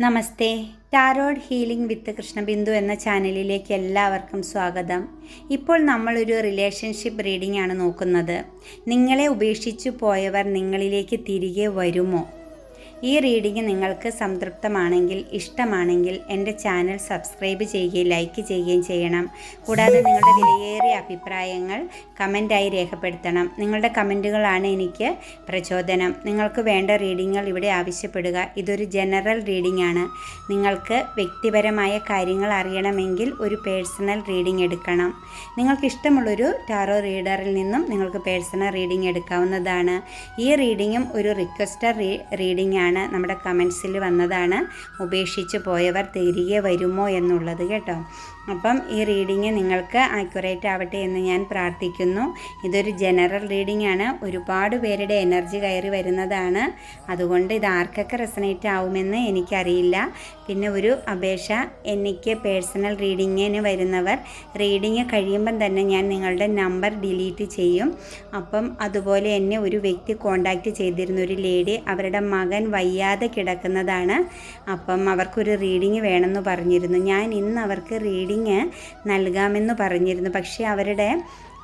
Namaste. Tarot healing with Krishnabindu എന്ന ചാനലിലേക്ക് എല്ലാവർക്കും സ്വാഗതം. ഇപ്പോൾ നമ്മളൊരു റിലേഷൻഷിപ്പ് റീഡിംഗ് ആണ് നോക്കുന്നത്. നിങ്ങളെ ഉപേക്ഷിച്ചു പോയവർ നിങ്ങളിലേക്ക് തിരികെ വരുമോ? ഈ റീഡിംഗ് നിങ്ങൾക്ക് സംതൃപ്തമാണെങ്കിൽ ഇഷ്ടമാണെങ്കിൽ എന്റെ ചാനൽ സബ്സ്ക്രൈബ് ചെയ്യുകയും ലൈക്ക് ചെയ്യുകയും ചെയ്യണം. കൂടാതെ നിങ്ങളുടെ വിലയേറിയ അഭിപ്രായങ്ങൾ കമന്റായി രേഖപ്പെടുത്തണം. നിങ്ങളുടെ കമന്റുകളാണ് എനിക്ക് പ്രചോദനം. നിങ്ങൾക്ക് വേണ്ട റീഡിങ്ങുകൾ ഇവിടെ ആവശ്യപ്പെടുക. ഇതൊരു ജനറൽ റീഡിംഗ് ആണ് നിങ്ങൾക്ക് വ്യക്തിപരമായ കാര്യങ്ങൾ അറിയണമെങ്കിൽ ഒരു പേഴ്സണൽ റീഡിംഗ് എടുക്കണം. നിങ്ങൾക്ക് ഇഷ്ടമുള്ളൊരു ടാറോ റീഡറിൽ നിന്നും നിങ്ങൾക്ക് പേഴ്സണൽ റീഡിംഗ് എടുക്കാവുന്നതാണ്. ഈ റീഡിങ്ങും ഒരു റിക്വസ്റ്റർ റീഡിംഗ് ആണ് നമ്മുടെ കമൻസിൽ വന്നതാണ്. ഉപേക്ഷിച്ച് പോയവർ തിരികെ വരുമോ എന്നുള്ളത് കേട്ടോ. അപ്പം ഈ റീഡിങ് നിങ്ങൾക്ക് ആക്യുറേറ്റ് ആവട്ടെ എന്ന് ഞാൻ പ്രാർത്ഥിക്കുന്നു. ഇതൊരു ജനറൽ റീഡിംഗ് ആണ്. ഒരുപാട് പേരുടെ എനർജി കയറി വരുന്നതാണ്. അതുകൊണ്ട് ഇത് ആർക്കൊക്കെ റെസനേറ്റ് ആവുമെന്ന് എനിക്കറിയില്ല. പിന്നെ ഒരു അപേക്ഷ എനിക്ക് പേഴ്സണൽ റീഡിങ്ങിന് വരുന്നവർ റീഡിങ് കഴിയുമ്പം തന്നെ ഞാൻ നിങ്ങളുടെ നമ്പർ ഡിലീറ്റ് ചെയ്യും. അപ്പം അതുപോലെ എന്നെ ഒരു വ്യക്തി കോണ്ടാക്റ്റ് ചെയ്തിരുന്ന ഒരു ലേഡി അവരുടെ മകൻ വയ്യാതെ കിടക്കുന്നതാണ്. അപ്പം അവർക്കൊരു റീഡിങ് വേണമെന്ന് പറഞ്ഞിരുന്നു. ഞാൻ ഇന്ന് അവർക്ക് റീഡിങ് നൽകാമെന്ന് പറഞ്ഞിരുന്നു. പക്ഷേ അവരുടെ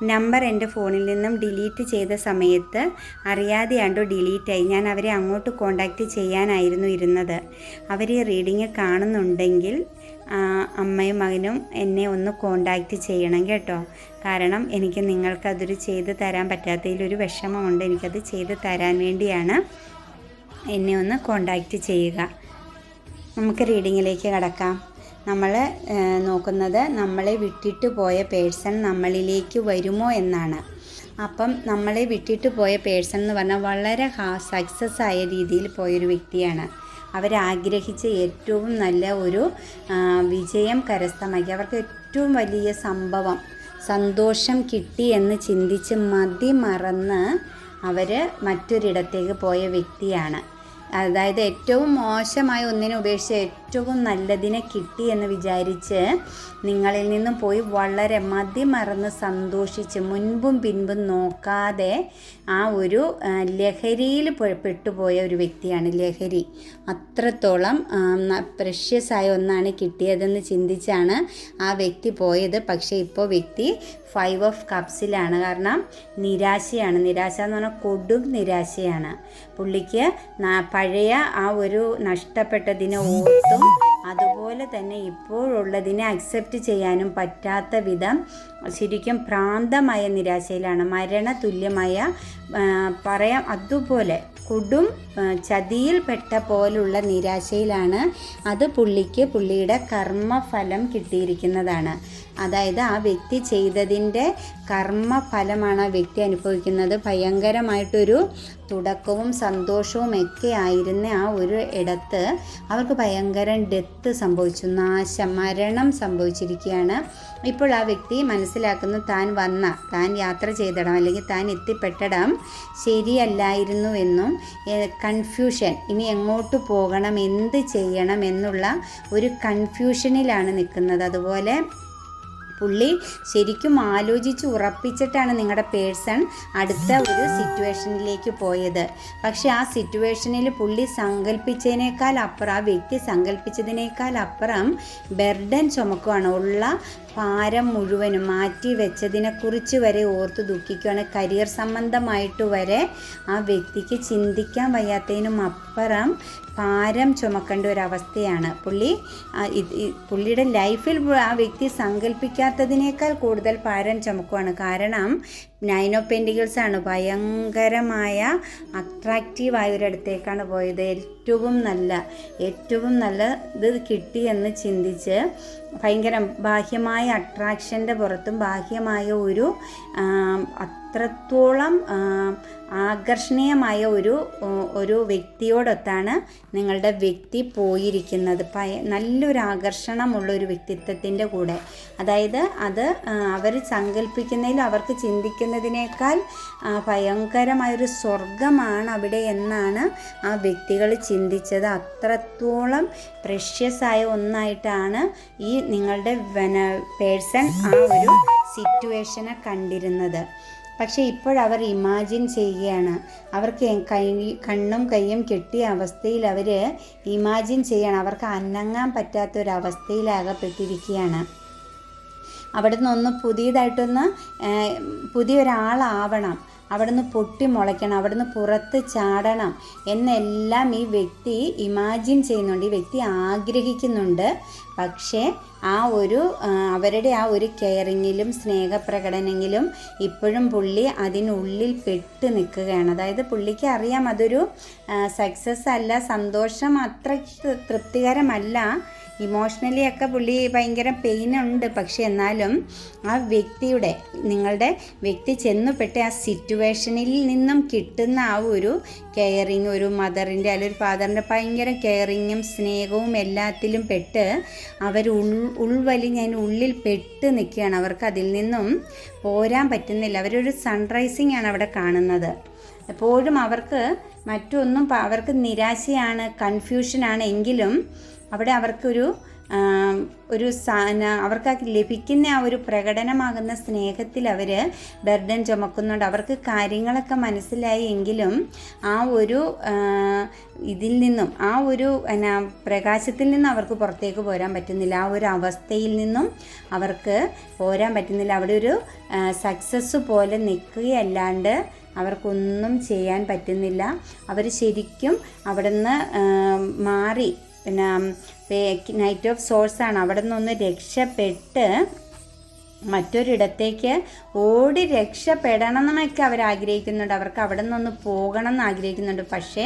നമ്പർ എന്റെ ഫോണിൽ നിന്നും ഡിലീറ്റ് ചെയ്ത സമയത്ത് അറിയാതെയാണ്ടോ ഡിലീറ്റായി ഞാൻ അവരെ അങ്ങോട്ട് കോണ്ടാക്റ്റ് ചെയ്യാനായിരുന്നു ഇരുന്നത്. അവർ ഈ റീഡിങ് കാണുന്നുണ്ടെങ്കിൽ അമ്മയും മകനും എന്നെ ഒന്ന് കോണ്ടാക്റ്റ് ചെയ്യണം കേട്ടോ. കാരണം എനിക്ക് നിങ്ങൾക്കതൊരു ചെയ്ത് തരാൻ പറ്റാത്തതിലൊരു വിഷമമുണ്ട്. എനിക്കത് ചെയ്ത് തരാൻ വേണ്ടിയാണ്. എന്നെ ഒന്ന് കോണ്ടാക്റ്റ് ചെയ്യുക. നമുക്ക് റീഡിങ്ങിലേക്ക് കടക്കാം. നമ്മൾ നോക്കുന്നത് നമ്മളെ വിട്ടിട്ട് പോയ പേഴ്സൺ നമ്മളിലേക്ക് വരുമോ എന്നാണ്. അപ്പം നമ്മളെ വിട്ടിട്ട് പോയ പേഴ്സൺ എന്ന് പറഞ്ഞാൽ വളരെ സക്സസ് ആയ രീതിയിൽ പോയൊരു വ്യക്തിയാണ്. അവരാഗ്രഹിച്ച ഏറ്റവും നല്ല ഒരു വിജയം കരസ്ഥമാക്കി. അവർക്ക് ഏറ്റവും വലിയ സംഭവം സന്തോഷം കിട്ടി എന്ന് ചിന്തിച്ച് മതി മറന്ന് അവർ മറ്റൊരിടത്തേക്ക് പോയ വ്യക്തിയാണ്. അതായത് ഏറ്റവും മോശമായ ഒന്നിനെ ഉപേക്ഷിച്ച് ഏറ്റവും നല്ലതിനെ കിട്ടി എന്ന് വിചാരിച്ച് നിങ്ങളിൽ നിന്നും പോയി വളരെ മതിമറന്ന് സന്തോഷിച്ച് മുൻപും പിൻപും നോക്കാതെ ആ ഒരു ലഹരിയിൽ പെട്ടുപോയ ഒരു വ്യക്തിയാണ് ലഹരി. അത്രത്തോളം പ്രഷ്യസായ ഒന്നാണ് കിട്ടിയതെന്ന് ചിന്തിച്ചാണ് ആ വ്യക്തി പോയത്. പക്ഷേ ഇപ്പോൾ വ്യക്തി ഫൈവ് ഓഫ് കപ്സിലാണ് കാരണം നിരാശയാണ്. നിരാശ എന്ന് പറഞ്ഞാൽ കൊടും നിരാശയാണ്. പുള്ളിക്ക് പഴയ ആ ഒരു നഷ്ടപ്പെട്ടതിനെ ഓർത്തും അതുപോലെ തന്നെ ഇപ്പോഴുള്ളതിനെ അക്സെപ്റ്റ് ചെയ്യാനും പറ്റാത്ത വിധം ശരിക്കും പ്രാന്തമായ നിരാശയിലാണ്. മരണ തുല്യമായ പറയാം അതുപോലെ കൊടും ചതിയിൽപ്പെട്ട പോലുള്ള നിരാശയിലാണ് അത് പുള്ളിക്ക് പുള്ളിയുടെ കർമ്മഫലം കിട്ടിയിരിക്കുന്നതാണ്. അതായത് ആ വ്യക്തി ചെയ്തതിന്റെ കർമ്മഫലമാണ് ആ വ്യക്തി അനുഭവിക്കുന്നത്. ഭയങ്കരമായിട്ടൊരു തുടക്കവും സന്തോഷവും ഒക്കെ ആയിരുന്ന ആ ഒരു ഇടത്ത് അവർക്ക് ഭയങ്കര ഡെത്ത് സംഭവിച്ചു. നാശം മരണം സംഭവിച്ചിരിക്കുകയാണ്. ഇപ്പോൾ ആ വ്യക്തി മനസ്സിലാക്കുന്നു താൻ വന്ന താൻ യാത്ര ചെയ്തിടം അല്ലെങ്കിൽ താൻ എത്തിപ്പെട്ടിടം ശരിയല്ലായിരുന്നു എന്നും കൺഫ്യൂഷൻ ഇനി എങ്ങോട്ട് പോകണം എന്ത് ചെയ്യണം എന്നുള്ള ഒരു കൺഫ്യൂഷനിലാണ് നിൽക്കുന്നത്. അതുപോലെ പുള്ളി ശരിക്കും ആലോചിച്ച് ഉറപ്പിച്ചിട്ടാണ് നിങ്ങളുടെ പേഴ്സൺ അടുത്ത ഒരു സിറ്റുവേഷനിലേക്ക് പോയത്. പക്ഷെ ആ സിറ്റുവേഷനിൽ പുള്ളി സങ്കല്പിച്ചതിനേക്കാൾ അപ്പുറം ആ വ്യക്തി സങ്കല്പിച്ചതിനേക്കാൾ അപ്പുറം ബെർഡൻ ചുമക്കുകയാണ് ഉള്ള ഭാരം മുഴുവനും മാറ്റി വെച്ചതിനെക്കുറിച്ച് വരെ ഓർത്ത് ദുഃഖിക്കുകയാണ്. കരിയർ സംബന്ധമായിട്ട് വരെ ആ വ്യക്തിക്ക് ചിന്തിക്കാൻ വയ്യാത്തതിനും അപ്പുറം ഭാരം ചുമക്കേണ്ട ഒരവസ്ഥയാണ്. പുള്ളി പുള്ളിയുടെ ലൈഫിൽ ആ വ്യക്തി സങ്കല്പിക്കാത്തതിനേക്കാൾ കൂടുതൽ ഭാരം ചുമക്കുവാണ്. കാരണം നൈൻ ഓഫ് ആണ്. ഭയങ്കരമായ അട്രാക്റ്റീവായ ഒരിടത്തേക്കാണ് പോയത്. ഏറ്റവും നല്ല ഏറ്റവും നല്ല ഇത് കിട്ടിയെന്ന് ചിന്തിച്ച് ഭയങ്കര ബാഹ്യമായ അട്രാക്ഷന്റെ പുറത്തും ബാഹ്യമായ ഒരു അത്രത്തോളം ആകർഷണീയമായ ഒരു ഒരു വ്യക്തിയോടൊത്താണ് നിങ്ങളുടെ വ്യക്തി പോയിരിക്കുന്നത്. പയ നല്ലൊരു ആകർഷണമുള്ള ഒരു വ്യക്തിത്വത്തിന്റെ കൂടെ. അതായത് അത് അവർ സങ്കല്പിക്കുന്നതിൽ അവർക്ക് ചിന്തിക്കുന്നതിനേക്കാൾ ഭയങ്കരമായൊരു സ്വർഗമാണ് അവിടെ എന്നാണ് ആ വ്യക്തികൾ ചിന്തിച്ചത്. അത്രത്തോളം പ്രഷ്യസായ ഒന്നായിട്ടാണ് ഈ നിങ്ങളുടെ പേഴ്സൺ ആ ഒരു സിറ്റുവേഷനെ കണ്ടിരുന്നത്. പക്ഷേ ഇപ്പോഴവർ ഇമാജിൻ ചെയ്യുകയാണ്. അവർക്ക് കൈ കണ്ണും കൈയും കെട്ടിയ അവസ്ഥയിൽ അവർ ഇമാജിൻ ചെയ്യണം. അവർക്ക് അനങ്ങാൻ പറ്റാത്തൊരവസ്ഥയിലാകപ്പെട്ടിരിക്കുകയാണ്. അവിടുന്ന് ഒന്ന് പുതിയതായിട്ടൊന്ന് പുതിയൊരാളാവണം. അവിടുന്ന് പൊട്ടി മുളയ്ക്കണം അവിടുന്ന് പുറത്ത് ചാടണം എന്നെല്ലാം ഈ വ്യക്തി ഇമാജിൻ ചെയ്യുന്നുണ്ട് ഈ വ്യക്തി ആഗ്രഹിക്കുന്നുണ്ട്. പക്ഷേ ആ ഒരു അവരുടെ ആ ഒരു കെയറിങ്ങിലും സ്നേഹപ്രകടനങ്ങളിലും ഇപ്പോഴും പുള്ളി അതിനുള്ളിൽ പെട്ട് നിൽക്കുകയാണ്. അതായത് പുള്ളിക്ക് അറിയാം അതൊരു സക്സസ് അല്ല സന്തോഷം അത്ര തൃപ്തികരമല്ല. ഇമോഷണലി ഒക്കെ പുള്ളി ഭയങ്കര പെയിൻ ഉണ്ട്. പക്ഷെ എന്നാലും ആ വ്യക്തിയുടെ നിങ്ങളുടെ വ്യക്തി ചെന്നുപെട്ട ആ സിറ്റുവേഷനിൽ നിന്നും കിട്ടുന്ന ആ ഒരു കെയറിങ് ഒരു മദറിന്റെ അല്ലെങ്കിൽ ഒരു ഫാദറിന്റെ ഭയങ്കര കെയറിങ്ങും സ്നേഹവും എല്ലാത്തിലും പെട്ട് അവർ ഉൾ ഉൾവലിഞ്ഞ് അതിന് ഉള്ളിൽ പെട്ട് നിൽക്കുകയാണ്. അവർക്ക് അതിൽ നിന്നും പോരാൻ പറ്റുന്നില്ല. അവരൊരു സൺറൈസിങ് ആണ് അവിടെ കാണുന്നത്. എപ്പോഴും അവർക്ക് മറ്റൊന്നും അവർക്ക് നിരാശയാണ് കൺഫ്യൂഷനാണ് എങ്കിലും അവിടെ അവർക്കൊരു ഒരു അവർക്ക് ലഭിക്കുന്ന ആ ഒരു പ്രകടനമാകുന്ന സ്നേഹത്തിൽ അവർ ബർഡൻ ചുമക്കുന്നുണ്ട്. അവർക്ക് കാര്യങ്ങളൊക്കെ മനസ്സിലായി എങ്കിലും ആ ഒരു ഇതിൽ നിന്നും ആ ഒരു എന്നാ പ്രകാശത്തിൽ നിന്നും അവർക്ക് പുറത്തേക്ക് പോരാൻ പറ്റുന്നില്ല. ആ ഒരു അവസ്ഥയിൽ നിന്നും അവർക്ക് പോരാൻ പറ്റുന്നില്ല. അവിടെ ഒരു സക്സസ് പോലെ നിൽക്കുകയല്ലാണ്ട് അവർക്കൊന്നും ചെയ്യാൻ പറ്റുന്നില്ല. അവർ ശരിക്കും അവിടുന്ന് മാറി പിന്നെ നൈറ്റ് ഓഫ് സോഴ്സാണ് അവിടെ നിന്നൊന്ന് രക്ഷപ്പെട്ട് മറ്റൊരിടത്തേക്ക് ഓടി രക്ഷപ്പെടണം എന്നൊക്കെ അവർ ആഗ്രഹിക്കുന്നുണ്ട് അവർക്ക് അവിടെ നിന്നൊന്ന് പോകണം എന്ന് ആഗ്രഹിക്കുന്നുണ്ട്. പക്ഷേ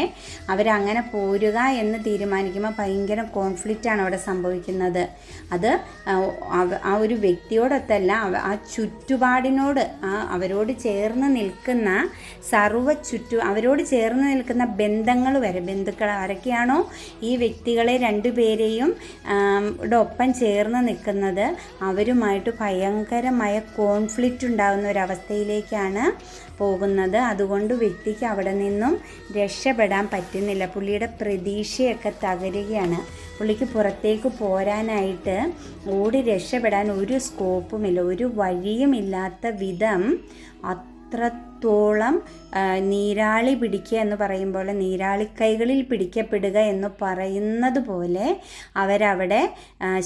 അവരങ്ങനെ പോരുക എന്ന് തീരുമാനിക്കുമ്പോൾ ഭയങ്കര കോൺഫ്ലിക്റ്റ് ആണ് അവിടെ സംഭവിക്കുന്നത്. അത് ആ, ഒരു വ്യക്തിയോടൊത്തല്ല ആ ചുറ്റുപാടിനോട് ആ അവരോട് ചേർന്ന് നിൽക്കുന്ന സർവ ചുറ്റു അവരോട് ചേർന്ന് നിൽക്കുന്ന ബന്ധങ്ങൾ വരെ ബന്ധുക്കൾ ആരൊക്കെയാണോ ഈ വ്യക്തികളെ രണ്ടുപേരെയും ഒപ്പം ചേർന്ന് നിൽക്കുന്നത് അവരുമായിട്ട് ഭയങ്കരമായ കോൺഫ്ലിക്റ്റ് ഉണ്ടാകുന്ന ഒരവസ്ഥയിലേക്കാണ് പോകുന്നത്. അതുകൊണ്ട് വ്യക്തിക്ക് അവിടെ നിന്നും രക്ഷപ്പെടാൻ പറ്റുന്നില്ല. പുള്ളിയുടെ പ്രതീക്ഷയൊക്കെ തകരുകയാണ്. പുള്ളിക്ക് പുറത്തേക്ക് പോരാനായിട്ട് ഓടി രക്ഷപ്പെടാൻ ഒരു സ്കോപ്പുമില്ല ഒരു വഴിയുമില്ലാത്ത വിധം അത്രത്തോളം നീരാളി പിടിക്കുക എന്ന് പറയുമ്പോൾ നീരാളിക്കൈകളിൽ പിടിക്കപ്പെടുക എന്ന് പറയുന്നത് പോലെ അവരവിടെ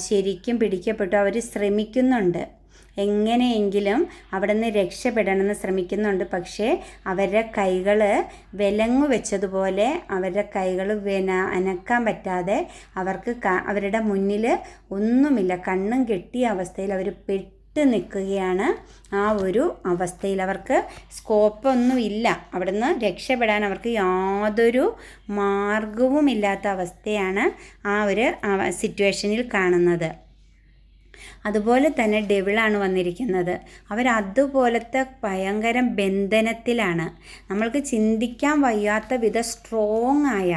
ശരിക്കും പിടിക്കപ്പെട്ടു. അവർ ശ്രമിക്കുന്നുണ്ട്. എങ്ങനെയെങ്കിലും അവിടെ നിന്ന് രക്ഷപ്പെടണമെന്ന് ശ്രമിക്കുന്നുണ്ട്. പക്ഷേ അവരുടെ കൈകൾ വിലങ്ങു വെച്ചതുപോലെ അവരുടെ കൈകൾ വിന അനക്കാൻ പറ്റാതെ അവർക്ക് അവരുടെ മുന്നിൽ ഒന്നുമില്ല. കണ്ണും കെട്ടിയ അവസ്ഥയിൽ അവർ പെട്ട് നിൽക്കുകയാണ് ആ ഒരു അവസ്ഥയിൽ. അവർക്ക് സ്കോപ്പൊന്നുമില്ല. അവിടുന്ന് രക്ഷപ്പെടാൻ അവർക്ക് യാതൊരു മാർഗവുമില്ലാത്ത അവസ്ഥയാണ് ആ ഒരു സിറ്റുവേഷനിൽ കാണുന്നത്. അതുപോലെ തന്നെ ഡെവിളാണ് വന്നിരിക്കുന്നത്. അവർ അതുപോലത്തെ ഭയങ്കര ബന്ധനത്തിലാണ്. നമ്മൾക്ക് ചിന്തിക്കാൻ വയ്യാത്ത വിധ സ്ട്രോങ് ആയ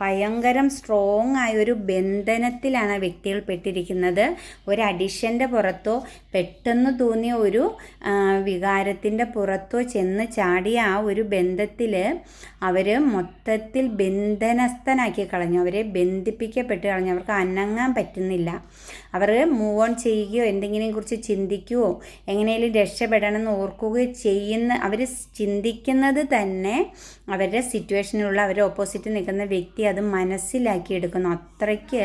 ഭയങ്കരം സ്ട്രോങ് ആയ ഒരു ബന്ധനത്തിലാണ് വ്യക്തികൾ പെട്ടിരിക്കുന്നത്. ഒരു അഡിഷന്റെ പുറത്തോ പെട്ടെന്ന് തോന്നിയ ഒരു വികാരത്തിന്റെ പുറത്തോ ചെന്ന് ചാടിയ ആ ഒരു ബന്ധത്തിൽ അവർ മൊത്തത്തിൽ ബന്ധനസ്ഥനാക്കി കളഞ്ഞു. അവരെ ബന്ധിപ്പിക്കപ്പെട്ട് കളഞ്ഞു. അവർക്ക് അനങ്ങാൻ പറ്റുന്നില്ല. അവർ മൂവ് ഓൺ ചെയ്യുകയോ എന്തെങ്കിലും കുറിച്ച് ചിന്തിക്കുകയോ എങ്ങനെയും രക്ഷപ്പെടണം എന്ന് ഓർക്കുകയോ ചെയ്യുന്ന അവർ ചിന്തിക്കുന്നത് തന്നെ അവരുടെ സിറ്റുവേഷനിലുള്ള അവരുടെ ഓപ്പോസിറ്റ് നിൽക്കുന്ന വ്യക്തി അത് മനസ്സിലാക്കി മനസ്സിലാക്കിയെടുക്കുന്നു അത്രയ്ക്ക്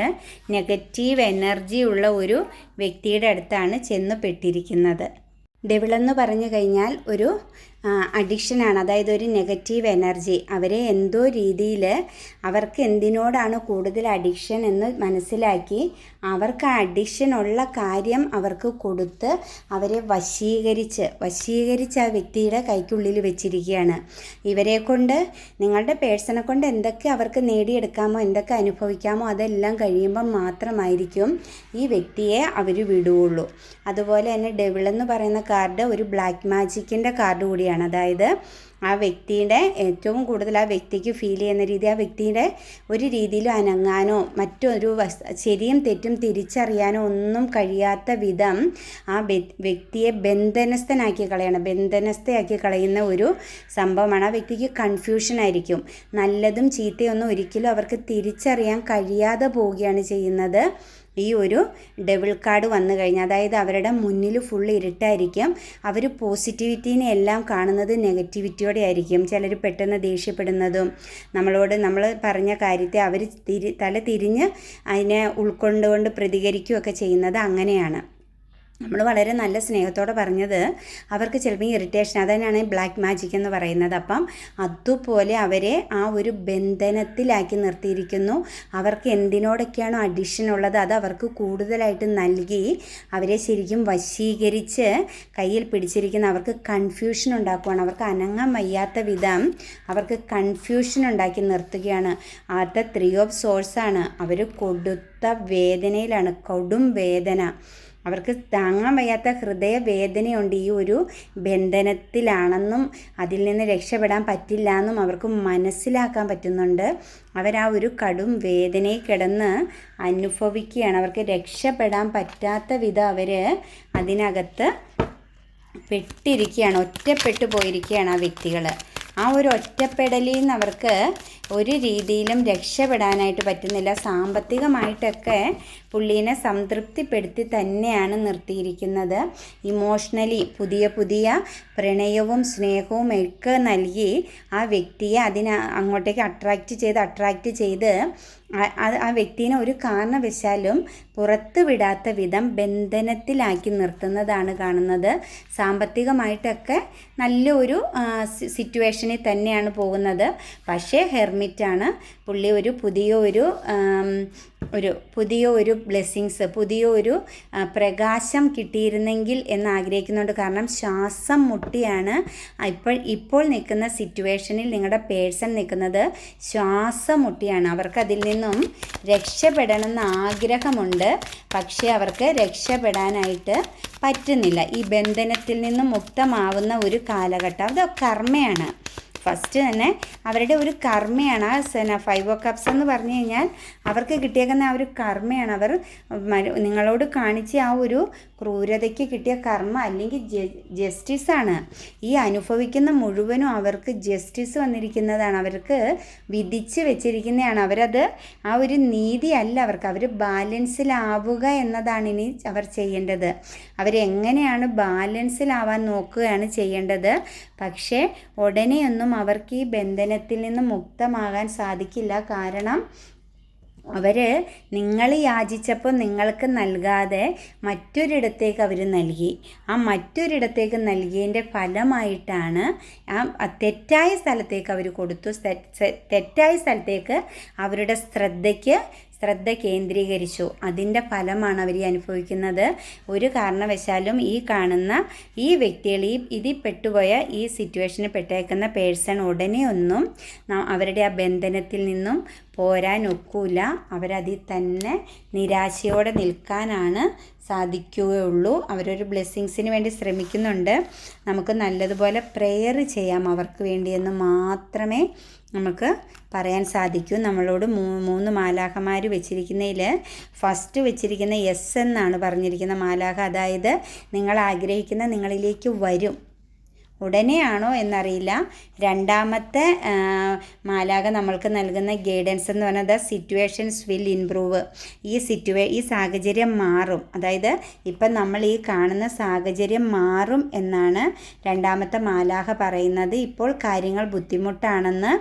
നെഗറ്റീവ് എനർജി ഉള്ള ഒരു വ്യക്തിയുടെ അടുത്താണ് ചെന്ന് പെട്ടിരിക്കുന്നത്. ഡെവിളെന്ന് പറഞ്ഞു കഴിഞ്ഞാൽ ഒരു അഡിക്ഷനാണ് അതായത് ഒരു നെഗറ്റീവ് എനർജി അവരെ എന്തോ രീതിയിൽ അവർക്ക് എന്തിനോടാണ് കൂടുതൽ അഡിക്ഷൻ എന്ന് മനസ്സിലാക്കി അവർക്ക് ആ അഡിക്ഷൻ ഉള്ള കാര്യം അവർക്ക് കൊടുത്ത് അവരെ വശീകരിച്ച് വശീകരിച്ച് ആ വ്യക്തിയുടെ കൈക്കുള്ളിൽ വെച്ചിരിക്കുകയാണ്. ഇവരെ കൊണ്ട് നിങ്ങളുടെ പേഴ്സണെ കൊണ്ട് എന്തൊക്കെ അവർക്ക് നേടിയെടുക്കാമോ എന്തൊക്കെ അനുഭവിക്കാമോ അതെല്ലാം കഴിയുമ്പം മാത്രമായിരിക്കും ഈ വ്യക്തിയെ അവർ വിടുകയുള്ളൂ. അതുപോലെ തന്നെ ഡെവിൾ എന്ന് പറയുന്ന കാർഡ് ഒരു ബ്ലാക്ക് മാജിക്കിന്റെ കാർഡ് കൂടിയാണ്. അതായത് ആ വ്യക്തിയുടെ ഏറ്റവും കൂടുതൽ ആ വ്യക്തിക്ക് ഫീൽ ചെയ്യുന്ന രീതി ആ വ്യക്തിയുടെ ഒരു രീതിയിലും അനങ്ങാനോ മറ്റൊരു ശരിയും തെറ്റും തിരിച്ചറിയാനോ ഒന്നും കഴിയാത്ത വിധം ആ വ്യക്തിയെ ബന്ധനസ്ഥനാക്കി കളയണം. ബന്ധനസ്ഥയാക്കി കളയുന്ന ഒരു സംഭവമാണ്. ആ വ്യക്തിക്ക് കൺഫ്യൂഷൻ ആയിരിക്കും. നല്ലതും ചീത്തയൊന്നും ഒരിക്കലും അവർക്ക് തിരിച്ചറിയാൻ കഴിയാതെ പോവുകയാണ് ചെയ്യുന്നത്. ഈ ഒരു ഡബിൾ കാർഡ് വന്നു കഴിഞ്ഞാൽ അതായത് അവരുടെ മുന്നിൽ ഫുൾ ഇരുട്ടായിരിക്കും. അവർ പോസിറ്റിവിറ്റീനെ എല്ലാം കാണുന്നത് നെഗറ്റിവിറ്റിയോടെ ആയിരിക്കും. ചിലർ പെട്ടെന്ന് ദേഷ്യപ്പെടുന്നതും നമ്മളോട് നമ്മൾ പറഞ്ഞ കാര്യത്തെ അവർ തിരി തല തിരിഞ്ഞ് അതിനെ ഉൾക്കൊണ്ടുകൊണ്ട് പ്രതികരിക്കുകയൊക്കെ ചെയ്യുന്നത് അങ്ങനെയാണ്. നമ്മൾ വളരെ നല്ല സ്നേഹത്തോടെ പറഞ്ഞത് അവർക്ക് ചിലപ്പോൾ ഇറിറ്റേഷൻ അതന്നെയാണ് ബ്ലാക്ക് മാജിക് എന്ന് പറയുന്നത്. അപ്പം അതുപോലെ അവരെ ആ ഒരു ബന്ധനത്തിലാക്കി നിർത്തിയിരിക്കുന്നു. അവർക്ക് എന്തിനോടൊക്കെയാണോ അഡിഷൻ ഉള്ളത് അത് അവർക്ക് കൂടുതലായിട്ട് നൽകി അവരെ ശരിക്കും വശീകരിച്ച് കയ്യിൽ പിടിച്ചിരിക്കുന്ന അവർക്ക് കൺഫ്യൂഷൻ ഉണ്ടാക്കുകയാണ് അവർക്ക് അനങ്ങാൻ വയ്യാത്ത വിധം അവർക്ക് കൺഫ്യൂഷൻ ഉണ്ടാക്കി നിർത്തുകയാണ്. ആദ്യത്തെ ത്രീ ഓഫ് സോഴ്സാണ് അവർ കൊടുത്ത വേദനയിലാണ്. കൊടും വേദന. അവർക്ക് താങ്ങാൻ വയ്യാത്ത ഹൃദയവേദനയുണ്ട്. ഈ ഒരു ബന്ധനത്തിലാണെന്നും അതിൽ നിന്ന് രക്ഷപ്പെടാൻ പറ്റില്ല എന്നും അവർക്ക് മനസ്സിലാക്കാൻ പറ്റുന്നുണ്ട്. അവരാ ഒരു കടും വേദനയിൽ കിടന്ന് അനുഭവിക്കുകയാണ്. അവർക്ക് രക്ഷപ്പെടാൻ പറ്റാത്ത വിധം അവർ അതിനകത്ത് പെട്ടിരിക്കുകയാണ്. ഒറ്റപ്പെട്ടു പോയിരിക്കുകയാണ് ആ വ്യക്തികൾ. ആ ഒരു ഒറ്റപ്പെടലിൽ നിന്ന് അവർക്ക് ഒരു രീതിയിലും രക്ഷപ്പെടാനായിട്ട് പറ്റുന്നില്ല. സാമ്പത്തികമായിട്ടൊക്കെ പുള്ളീനെ സംതൃപ്തിപ്പെടുത്തി തന്നെയാണ് നിർത്തിയിരിക്കുന്നത്. ഇമോഷണലി പുതിയ പുതിയ പ്രണയവും സ്നേഹവും ഒക്കെ നൽകി ആ വ്യക്തിയെ അതിനെ അങ്ങോട്ടേക്ക് അട്രാക്റ്റ് ചെയ്ത് അട്രാക്റ്റ് ചെയ്ത് ആ വ്യക്തിനെ ഒരു കാരണവശാലും പുറത്തു വിടാത്ത വിധം ബന്ധനത്തിലാക്കി നിർത്തുന്നതാണ് കാണുന്നത്. സാമ്പത്തികമായിട്ടൊക്കെ നല്ലൊരു സിറ്റുവേഷനിൽ തന്നെയാണ് പോകുന്നത്. പക്ഷേ ഹെർമിറ്റാണ് പുള്ളി ഒരു പുതിയ ഒരു ഒരു പുതിയ ഒരു ബ്ലെസ്സിങ്സ് പുതിയ ഒരു പ്രകാശം കിട്ടിയിരുന്നെങ്കിൽ എന്ന് ആഗ്രഹിക്കുന്നുണ്ട് കാരണം ശ്വാസം മുട്ടിയാണ്. ഇപ്പോൾ ഇപ്പോൾ നിൽക്കുന്ന സിറ്റുവേഷനിൽ നിങ്ങളുടെ പേഴ്സൺ നിൽക്കുന്നത് ശ്വാസം മുട്ടിയാണ്. അവർക്ക് അതിൽ നിന്നും രക്ഷപ്പെടണമെന്ന് ആഗ്രഹമുണ്ട്. പക്ഷേ അവർക്ക് രക്ഷപ്പെടാനായിട്ട് പറ്റുന്നില്ല. ഈ ബന്ധനത്തിൽ നിന്നും മുക്തമാവുന്ന ഒരു കാലഘട്ടം. അത് കർമ്മയാണ്. ഫസ്റ്റ് തന്നെ അവരുടെ ഒരു കർമ്മയാണ് ആ ഫൈവ് ഓ കപ്സ് എന്ന് പറഞ്ഞു കഴിഞ്ഞാൽ അവർക്ക് കിട്ടിയേക്കുന്ന ആ ഒരു കർമ്മയാണ്. അവർ നിങ്ങളോട് കാണിച്ച ആ ഒരു ക്രൂരതയ്ക്ക് കിട്ടിയ കർമ്മ അല്ലെങ്കിൽ ജസ്റ്റിസാണ് ഈ അനുഭവിക്കുന്ന മുഴുവനും അവർക്ക് ജസ്റ്റിസ് വന്നിരിക്കുന്നതാണ്. അവർക്ക് വിധിച്ച് വെച്ചിരിക്കുന്നതാണ്. അവരത് ആ ഒരു നീതി അല്ല അവർക്ക്. അവർ ബാലൻസിലാവുക എന്നതാണ് ഇനി അവർ ചെയ്യേണ്ടത്. അവരെങ്ങനെയാണ് ബാലൻസിലാവാൻ നോക്കുകയാണ് ചെയ്യേണ്ടത്? പക്ഷേ ഉടനെയൊന്നും അവർക്ക് ഈ ബന്ധനത്തിൽ നിന്ന് മുക്തമാകാൻ സാധിക്കില്ല. കാരണം അവർ നിങ്ങൾ യാചിച്ചപ്പോൾ നിങ്ങൾക്ക് നൽകാതെ മറ്റൊരിടത്തേക്ക് അവർ നൽകി. ആ മറ്റൊരിടത്തേക്ക് നൽകിയതിന്റെ ഫലമായിട്ടാണ് ആ തെറ്റായ സ്ഥലത്തേക്ക് അവർ കൊടുത്തു. തെറ്റായ സ്ഥലത്തേക്ക് അവരുടെ ശ്രദ്ധയ്ക്ക് ശ്രദ്ധ കേന്ദ്രീകരിച്ചു. അതിന്റെ ഫലമാണ് അവർ അനുഭവിക്കുന്നത്. ഒരു കാരണവശാലും ഈ കാണുന്ന ഈ വ്യക്തികൾ ഈ ഇതിൽ പെട്ടുപോയ ഈ സിറ്റുവേഷനിൽ പെട്ടേക്കുന്ന പേഴ്സൺ ഉടനെ ഒന്നും അവരുടെ ആ ബന്ധനത്തിൽ നിന്നും പോരാൻ ഒക്കൂല അവരതിൽ തന്നെ നിരാശയോടെ നിൽക്കാനാണ് സാധിക്കുകയുള്ളൂ. അവരൊരു ബ്ലെസ്സിങ്സിന് വേണ്ടി ശ്രമിക്കുന്നുണ്ട്. നമുക്ക് നല്ലതുപോലെ പ്രെയർ ചെയ്യാം അവർക്ക് വേണ്ടിയെന്ന് മാത്രമേ നമുക്ക് പറയാൻ സാധിക്കൂ. നമ്മളോട് മൂ മൂന്ന് മാലാഖമാർ വെച്ചിരിക്കുന്നതിൽ ഫസ്റ്റ് വെച്ചിരിക്കുന്ന എസ് എന്നാണ് പറഞ്ഞിരിക്കുന്ന മാലാഖ. അതായത് നിങ്ങൾ ആഗ്രഹിക്കുന്ന നിങ്ങളിലേക്ക് വരും. ഉടനെയാണോ എന്നറിയില്ല. രണ്ടാമത്തെ മാലാക നമ്മൾക്ക് നൽകുന്ന ഗൈഡൻസ് എന്ന് പറഞ്ഞാൽ സിറ്റുവേഷൻസ് വിൽ ഇംപ്രൂവ് ഈ സിറ്റുവേ ഈ സാഹചര്യം മാറും. അതായത് ഇപ്പം നമ്മൾ ഈ കാണുന്ന സാഹചര്യം മാറും എന്നാണ് രണ്ടാമത്തെ മാലാഹ പറയുന്നത്. ഇപ്പോൾ കാര്യങ്ങൾ ബുദ്ധിമുട്ടാണെന്ന്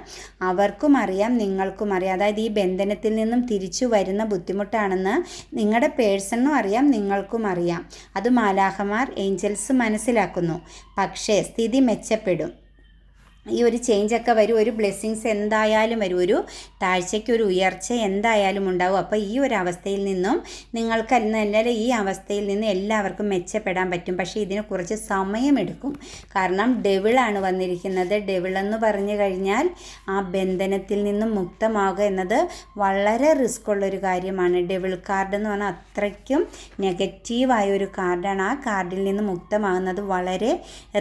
അവർക്കും അറിയാം നിങ്ങൾക്കും അറിയാം. അതായത് ഈ ബന്ധനത്തിൽ നിന്നും തിരിച്ചു വരുന്ന ബുദ്ധിമുട്ടാണെന്ന് നിങ്ങളുടെ പേഴ്സണും അറിയാം നിങ്ങൾക്കും അറിയാം. അത് മാലാഹമാർ ഏഞ്ചൽസ് മനസ്സിലാക്കുന്നു. പക്ഷേ സ്ഥിതി മെച്ചപ്പെടും. ഈ ഒരു ചേഞ്ച് ചേഞ്ചൊക്കെ വരും ഒരു ബ്ലെസ്സിങ്സ് എന്തായാലും വരും ഒരു താഴ്ചയ്ക്ക് ഒരു ഉയർച്ച എന്തായാലും ഉണ്ടാവും. അപ്പോൾ ഈ ഒരു അവസ്ഥയിൽ നിന്നും നിങ്ങൾക്ക് അല്ലെങ്കിൽ ഈ അവസ്ഥയിൽ നിന്ന് എല്ലാവർക്കും മെച്ചപ്പെടാൻ പറ്റും. പക്ഷേ ഇതിന് കുറച്ച് സമയമെടുക്കും. കാരണം ഡെവിളാണ് വന്നിരിക്കുന്നത്. ഡെവിളെന്ന് പറഞ്ഞു കഴിഞ്ഞാൽ ആ ബന്ധനത്തിൽ നിന്നും മുക്തമാകുക എന്നത് വളരെ റിസ്ക് ഉള്ളൊരു കാര്യമാണ്. ഡെവിൾ കാർഡ് എന്ന് പറഞ്ഞാൽ അത്രയ്ക്കും നെഗറ്റീവായ ഒരു കാർഡാണ് ആ കാർഡിൽ നിന്ന് മുക്തമാകുന്നത് വളരെ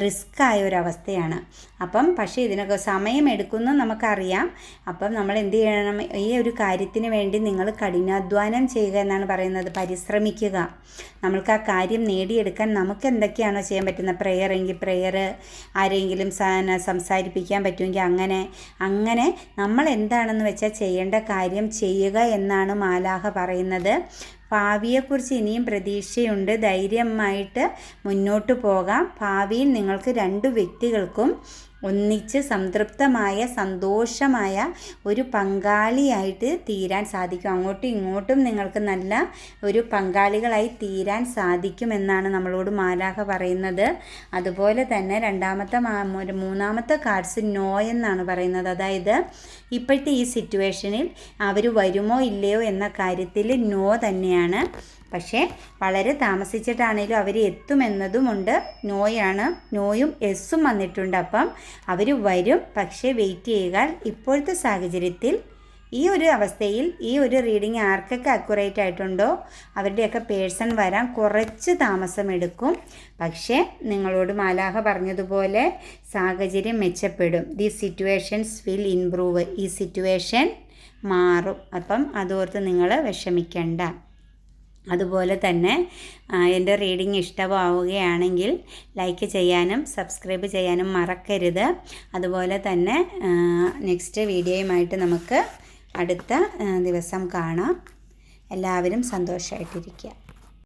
റിസ്ക് ആയ ഒരു അവസ്ഥയാണ് അപ്പം പക്ഷേ പക്ഷേ ഇതിനൊക്കെ സമയമെടുക്കുന്നു നമുക്കറിയാം. അപ്പം നമ്മൾ എന്ത് ചെയ്യണം? ഈ ഒരു കാര്യത്തിന് വേണ്ടി നിങ്ങൾ കഠിനാധ്വാനം ചെയ്യുക എന്നാണ് പറയുന്നത്. പരിശ്രമിക്കുക. നമ്മൾക്ക് ആ കാര്യം നേടിയെടുക്കാൻ നമുക്ക് എന്തൊക്കെയാണോ ചെയ്യാൻ പറ്റുന്ന പ്രെയർ എങ്കിൽ പ്രെയർ ആരെങ്കിലും സംസാരിപ്പിക്കാൻ പറ്റുമെങ്കിൽ അങ്ങനെ. അങ്ങനെ നമ്മൾ എന്താണെന്ന് വെച്ചാൽ ചെയ്യേണ്ട കാര്യം ചെയ്യുക എന്നാണ് മാലാഹ പറയുന്നത്. ഭാവിയെക്കുറിച്ച് ഇനിയും പ്രതീക്ഷയുണ്ട്. ധൈര്യമായിട്ട് മുന്നോട്ട് പോകാം. ഭാവിയിൽ നിങ്ങൾക്ക് രണ്ട് വ്യക്തികൾക്കും ഒന്നിച്ച് സംതൃപ്തമായ സന്തോഷമായ ഒരു പങ്കാളിയായിട്ട് തീരാൻ സാധിക്കും. അങ്ങോട്ടും ഇങ്ങോട്ടും നിങ്ങൾക്ക് നല്ല ഒരു പങ്കാളികളായി തീരാൻ സാധിക്കുമെന്നാണ് നമ്മളോട് മാലാഖ പറയുന്നത്. അതുപോലെ തന്നെ രണ്ടാമത്തെ മൂന്നാമത്തെ കാർഡ്സ് നോ എന്നാണ് പറയുന്നത്. അതായത് ഇപ്പോഴത്തെ ഈ സിറ്റുവേഷനിൽ അവർ വരുമോ ഇല്ലയോ എന്ന കാര്യത്തിൽ നോ തന്നെയാണ്. പക്ഷേ വളരെ താമസിച്ചിട്ടാണേലും അവർ എത്തുമെന്നതുമുണ്ട്. നോയാണ് നോയും എസ്സും വന്നിട്ടുണ്ട്. അപ്പം അവർ വരും. പക്ഷേ വെയിറ്റ് ചെയ്യുക. ഇപ്പോഴത്തെ സാഹചര്യത്തിൽ ഈ ഒരു അവസ്ഥയിൽ ഈ ഒരു റീഡിങ് ആർക്കൊക്കെ അക്യുറേറ്റ് ആയിട്ടുണ്ടോ? അവരുടെയൊക്കെ പേഴ്സൺ വരാൻ കുറച്ച് താമസമെടുക്കും. പക്ഷേ നിങ്ങളോട് മാലാഹ പറഞ്ഞതുപോലെ സാഹചര്യം മെച്ചപ്പെടും. ദി സിറ്റുവേഷൻസ് വിൽ ഇംപ്രൂവ് ഈ സിറ്റുവേഷൻ മാറും. അപ്പം അതോർത്ത് നിങ്ങൾ വിഷമിക്കണ്ട. അതുപോലെ തന്നെ എന്റെ റീഡിങ് ഇഷ്ടമാവുകയാണെങ്കിൽ ലൈക്ക് ചെയ്യാനും സബ്സ്ക്രൈബ് ചെയ്യാനും മറക്കരുത്. അതുപോലെ തന്നെ നെക്സ്റ്റ് വീഡിയോയുമായിട്ട് നമുക്ക് അടുത്ത ദിവസം കാണാം. എല്ലാവരും സന്തോഷമായിട്ടിരിക്കുക